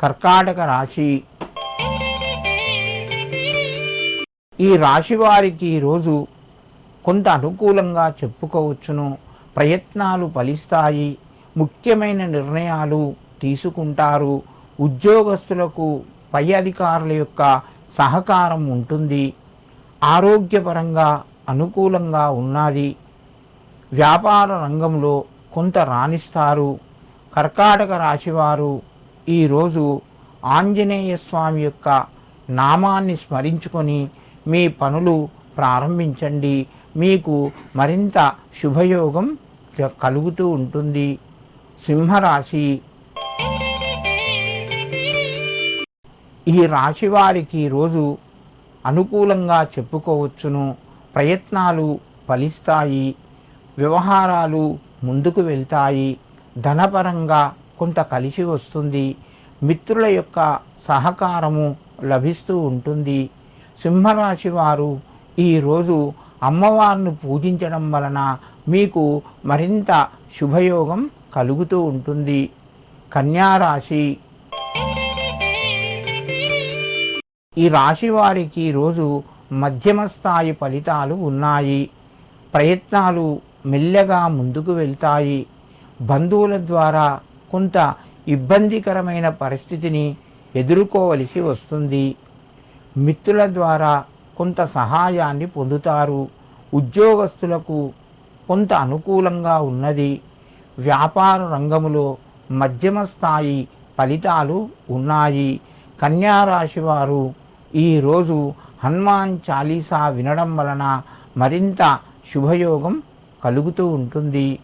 కర్కాటక రాశి. ఈ రాశి వారికి ఈరోజు కొంత అనుకూలంగా చెప్పుకోవచ్చును. ప్రయత్నాలు ఫలిస్తాయి. ముఖ్యమైన నిర్ణయాలు తీసుకుంటారు. ఉద్యోగస్తులకు పై అధికారుల యొక్క సహకారం ఉంటుంది. ఆరోగ్యపరంగా అనుకూలంగా ఉన్నది. వ్యాపార రంగంలో కొంత రాణిస్తారు. కర్కాటక రాశివారు ఈరోజు ఆంజనేయ స్వామి యొక్క నామాన్ని స్మరించుకొని మీ పనులు ప్రారంభించండి. మీకు మరింత శుభయోగం కలుగుతూ ఉంటుంది. సింహరాశి. ఈ రాశి వారికి ఈరోజు అనుకూలంగా చెప్పుకోవచ్చును. ప్రయత్నాలు ఫలిస్తాయి. వ్యవహారాలు ముందుకు వెళ్తాయి. ధనపరంగా కొంత కలిసి వస్తుంది. మిత్రుల యొక్క సహకారము లభిస్తూ ఉంటుంది. సింహరాశి వారు ఈరోజు అమ్మవారిని పూజించడం వలన మీకు మరింత శుభయోగం కలుగుతూ ఉంటుంది. కన్యారాశి. ఈ రాశి వారికి ఈరోజు మధ్యమ స్థాయి ఫలితాలు ఉన్నాయి. ప్రయత్నాలు మెల్లగా ముందుకు వెళ్తాయి. బంధువుల ద్వారా కొంత ఇబ్బందికరమైన పరిస్థితిని ఎదుర్కోవలసి వస్తుంది. మిత్రుల ద్వారా కొంత సహాయాన్ని పొందుతారు. ఉద్యోగస్తులకు కొంత అనుకూలంగా ఉన్నది. వ్యాపార రంగములో మధ్యమ స్థాయి ఫలితాలు ఉన్నాయి. కన్యారాశి వారు ఈరోజు హనుమాన్ చాలీసా వినడం వలన మరింత శుభయోగం కలుగుతూ ఉంటుంది.